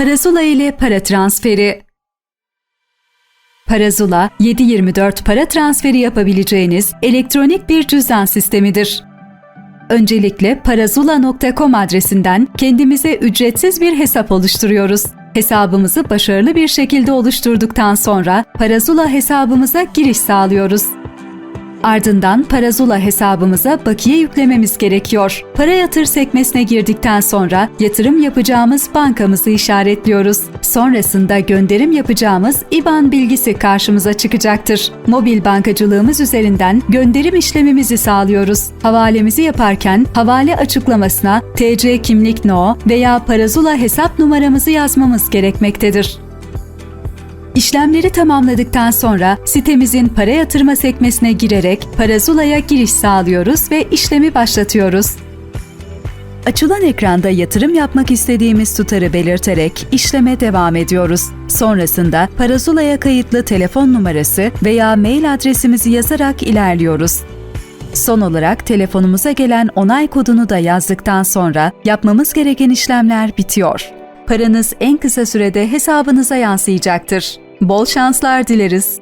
Parazula ile para transferi. Parazula, 7/24 para transferi yapabileceğiniz elektronik bir cüzdan sistemidir. Öncelikle parazula.com adresinden kendimize ücretsiz bir hesap oluşturuyoruz. Hesabımızı başarılı bir şekilde oluşturduktan sonra Parazula hesabımıza giriş sağlıyoruz. Ardından Parazula hesabımıza bakiye yüklememiz gerekiyor. Para yatır sekmesine girdikten sonra yatırım yapacağımız bankamızı işaretliyoruz. Sonrasında gönderim yapacağımız IBAN bilgisi karşımıza çıkacaktır. Mobil bankacılığımız üzerinden gönderim işlemimizi sağlıyoruz. Havalemizi yaparken havale açıklamasına TC kimlik no veya Parazula hesap numaramızı yazmamız gerekmektedir. İşlemleri tamamladıktan sonra sitemizin para yatırma sekmesine girerek Parazula'ya giriş sağlıyoruz ve işlemi başlatıyoruz. Açılan ekranda yatırım yapmak istediğimiz tutarı belirterek işleme devam ediyoruz. Sonrasında Parazula'ya kayıtlı telefon numarası veya mail adresimizi yazarak ilerliyoruz. Son olarak telefonumuza gelen onay kodunu da yazdıktan sonra yapmamız gereken işlemler bitiyor. Paranız en kısa sürede hesabınıza yansıyacaktır. Bol şanslar dileriz.